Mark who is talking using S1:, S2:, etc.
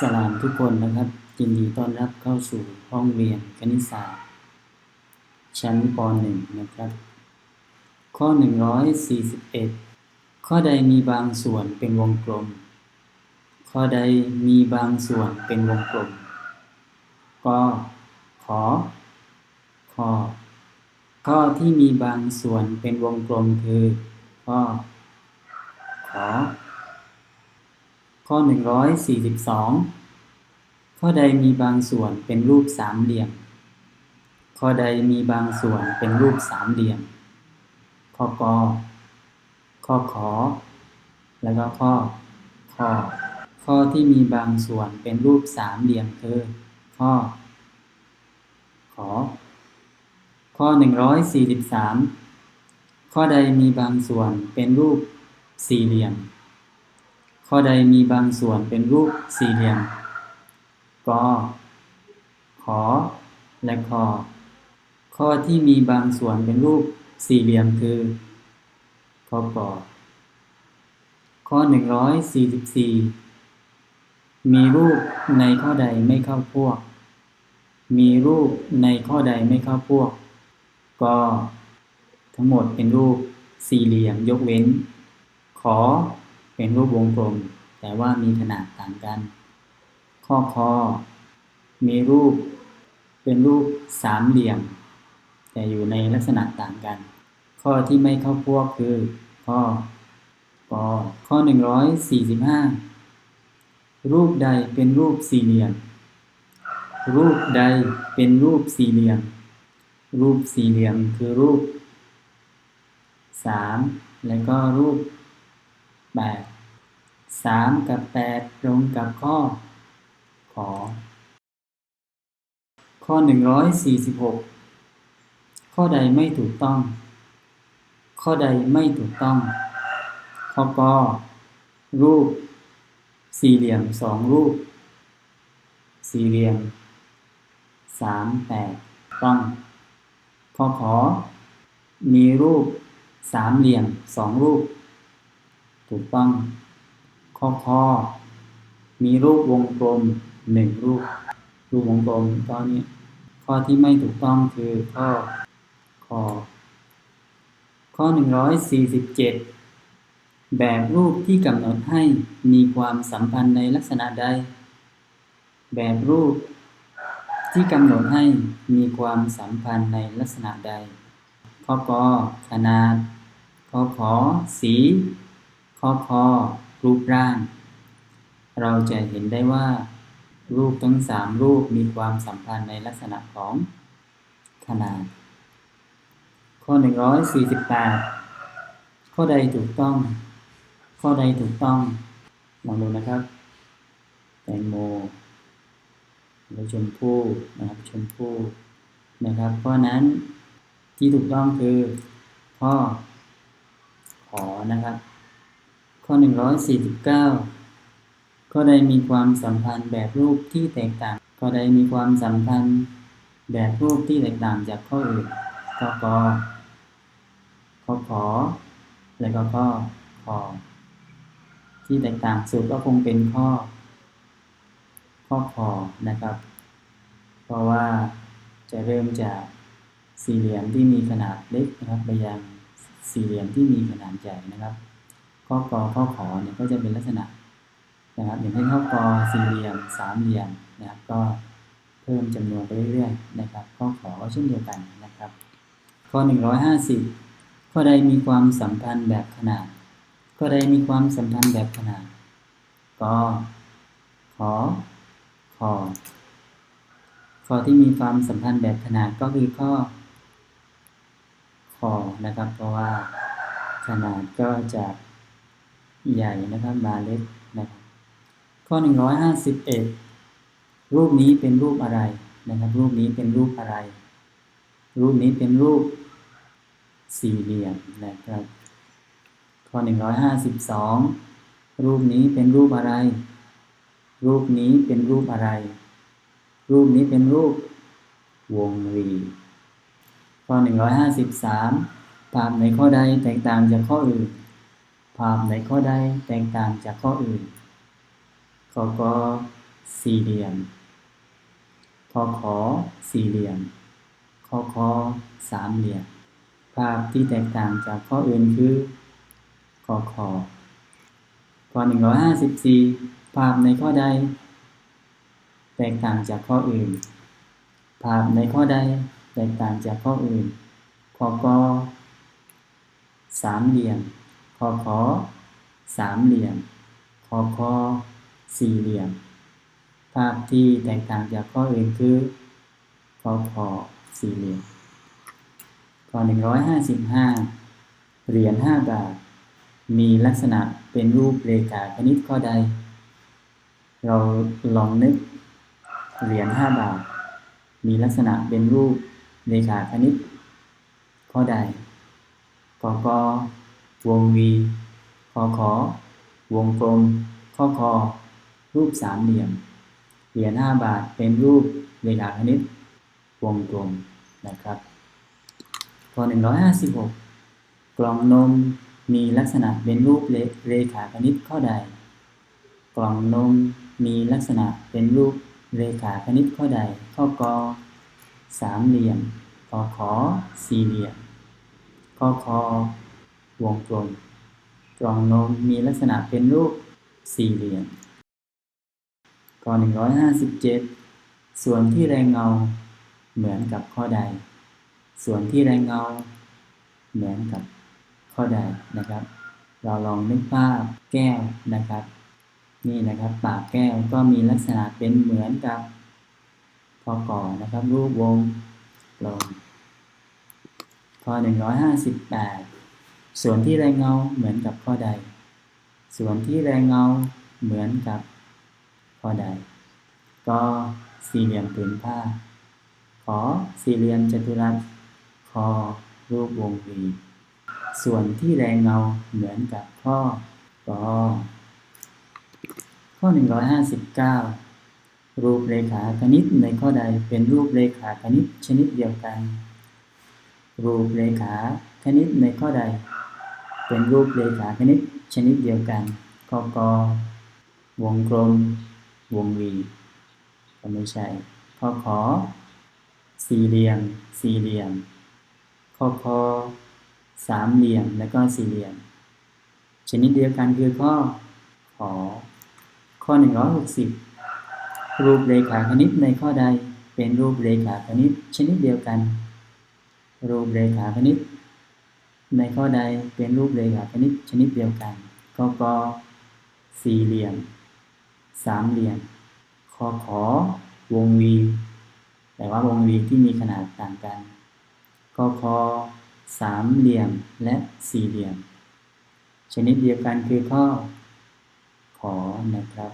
S1: สลามทุกคนนะครับยินดีต้อนรับเข้าสู่ห้องเรียนคณิตศาสตร์ ชั้นป .1 นะครับ ข้อ 141 ข้อใดมีบางส่วนเป็นวงกลม ข้อใดมีบางส่วนเป็นวงกลมก็ขอขอข้อที่มีบางส่วนเป็นวงกลมคือข้อขอ ข้อ 142 ข้อใดมีบางส่วนเป็นรูปสามเหลี่ยม ข้อใดมีบางส่วนเป็นรูปสามเหลี่ยม ข้อกอข้อขอ แล้วก็ข้อข้อข้อที่มีบางส่วนเป็นรูปสามเหลี่ยมคือข้อ ขอ ข้อ 143 ข้อใดมีบางส่วนเป็นรูปสี่เหลี่ยม ข้อใดมีบางส่วนเป็นรูปสี่เหลี่ยมกอขอ และคอข้อที่มีบางส่วนเป็นรูปสี่เหลี่ยมคือข้อกอข้อ 144 มีรูปในข้อใดไม่เข้าพวก มีรูปในข้อใดไม่เข้าพวก ก็ทั้งหมดเป็นรูปสี่เหลี่ยมยกเว้น ขอ เป็นรูปวงกลม แต่ว่ามีขนาดต่างกัน ข้อคอ มีรูปเป็นรูปสามเหลี่ยม แต่อยู่ในลักษณะต่างกัน ข้อที่ไม่เข้าพวกคือ ข้อกอข้อ 145 รูปใดเป็นรูปสี่เหลี่ยม รูปใดเป็นรูปสี่เหลี่ยม รูปสี่เหลี่ยมคือรูปสามแล้วก็รูป แปดสามกับแปดตรงกับข้อ ขอ ข้อหนึ่งร้อยสี่สิบหกข้อใดไม่ถูกต้อง ข้อใดไม่ถูกต้อง ข้อกอรูป สี่เหลี่ยมสองรูป สี่เหลี่ยมสามแปดต้องข้อขอมีรูปสามเหลี่ยมสองรูป ถูกต้อง ข้อข้อ มีรูปวงกลมหนึ่งรูป รูปวงกลมตอนนี้ ข้อที่ไม่ถูกต้องคือข้อข้อข้อหนึ่งร้อยสี่สิบเจ็ดแบบรูปที่กำหนดให้มีความสัมพันธ์ในลักษณะใด แบบรูปที่กำหนดให้มีความสัมพันธ์ในลักษณะใด ข้อกอขนาด ข้อขอ สี ข้อคอรูปร่าง เราจะเห็นได้ว่า รูปทั้งสามรูปมีความสัมพันธ์ในลักษณะของขนาด ข้อ 148 ข้อใดถูกต้อง ข้อใดถูกต้องลองดูนะครับ แตงโมหรือชมพู่นะครับชมพู่นะครับ เพราะนั้นที่ถูกต้องคือข้อขอนะครับ ข้อ 149ข้อใดมีความสัมพันธ์แบบรูปที่แตกต่างข้อใดมีความสัมพันธ์แบบรูปที่แตกต่างจากข้ออื่นข้อกข้อขอและก็ข้อขอที่แตกต่างสุดก็คงเป็นข้อ ข้อขอนะครับ เพราะว่าจะเริ่มจากสี่เหลี่ยมที่มีขนาดเล็กนะครับ ไปยังสี่เหลี่ยมที่มีขนาดใหญ่นะครับ ข้อกอข้อขอเนี่ยก็จะเป็นลักษณะนะครับอย่างเช่นข้อกอสี่เหลี่ยมสามเหลี่ยมนะครับก็เพิ่มจำนวนไปเรื่อยๆนะครับ ข้อขอก็เช่นเดียวกันนะครับ ข้อ 150 ข้อใดมีความสัมพันธ์แบบขนาด ข้อใดมีความสัมพันธ์แบบขนาดก็ขอขอข้อที่มีความสัมพันธ์แบบขนาดก็คือข้อขอนะครับ เพราะว่าขนาดก็จะ ใหญ่นะครับมาเล็กนะครับข้อ 151 รูปนี้เป็นรูปอะไรนะครับ รูปนี้เป็นรูปอะไร รูปนี้เป็นรูปสี่เหลี่ยมนะครับ ข้อ 152 รูปนี้เป็นรูปอะไร รูปนี้เป็นรูปอะไร รูปนี้เป็นรูปวงรีข้อ 153ภาพในข้อใดแตกต่างจากข้ออื่น ภาพในข้อใดแตกต่างจากข้ออื่นขอกอสี่เหลี่ยมคอขอสี่เหลี่ยมคอคอสามเหลี่ยม ภาพที่แตกต่างจากข้ออื่นคือคอคอข้อหนึ่งร้อยห้าสิบสี่ภาพในข้อใด แตกต่างจากข้ออื่น ภาพในข้อใดแตกต่างจากข้ออื่นคอกอสามเหลี่ยม คอขอสามเหลี่ยมคอคอสี่เหลี่ยม ภาพที่แตกต่างจากข้ออื่นคือคอคอสี่เหลี่ยมข้อ155 เหรียญ5บาท มีลักษณะเป็นรูปเรขาคณิตข้อใด เราลองนึก เหรียญ5บาท มีลักษณะเป็นรูปเรขาคณิตข้อใดกก วงวีคอขอ วงกลมข้อคอ รูปสามเหลี่ยม เหรียญ5บาทเป็นรูปเรขาคณิต วงกลมนะครับข้อ156 กล่องนมมีลักษณะเป็นรูปเรขาคณิตข้อใด กล่องนมมีลักษณะเป็นรูปเรขาคณิตข้อใด ข้อกอสามเหลี่ยมกอขอสี่เหลี่ยม ข้อคอ วงกลม กล่องนมมีลักษณะเป็นรูปสี่เหลี่ยมข้อ157 ส่วนที่แรงเงาเหมือนกับข้อใด ส่วนที่แรงเงาเหมือนกับข้อใดนะครับ เราลองนึกภาพแก้วนะครับ นี่นะครับปากแก้วก็มีลักษณะเป็นเหมือนกับพอก่อนะครับรูปวงกลมข้อ158 ส่วนที่แรงเงาเหมือนกับข้อใด ส่วนที่แรงเงาเหมือนกับข้อใด ก็สี่เหลี่ยมผืนผ้า ขอสี่เหลี่ยมจัตุรัส คอรูปวงรี ส่วนที่แรงเงาเหมือนกับข้อกอข้อ 159 รูปเรขาคณิตในข้อใดเป็นรูปเรขาคณิตชนิดเดียวกัน รูปเรขาคณิตในข้อใด เป็นรูปเรขาคณิตชนิดเดียวกันกกวงกลม วงรีก็ไม่ใช่ข้อขอสี่เหลี่ยม สี่เหลี่ยมข้อคอสามเหลี่ยม แล้วก็สี่เหลี่ยม ชนิดเดียวกันคือข้อขอข้อ 160 รูปเรขาคณิตในข้อใดเป็นรูปเรขาคณิตชนิดเดียวกัน รูปเรขาคณิต ในข้อใดเป็นรูปเรขาคณิตชนิดเดียวกันกกสี่เหลี่ยม สามเหลี่ยมคอขอวงวี แต่ว่าวงวีที่มีขนาดต่างกันกคสามเหลี่ยมและสี่เหลี่ยม ชนิดเดียวกันคือข้อขอนะครับ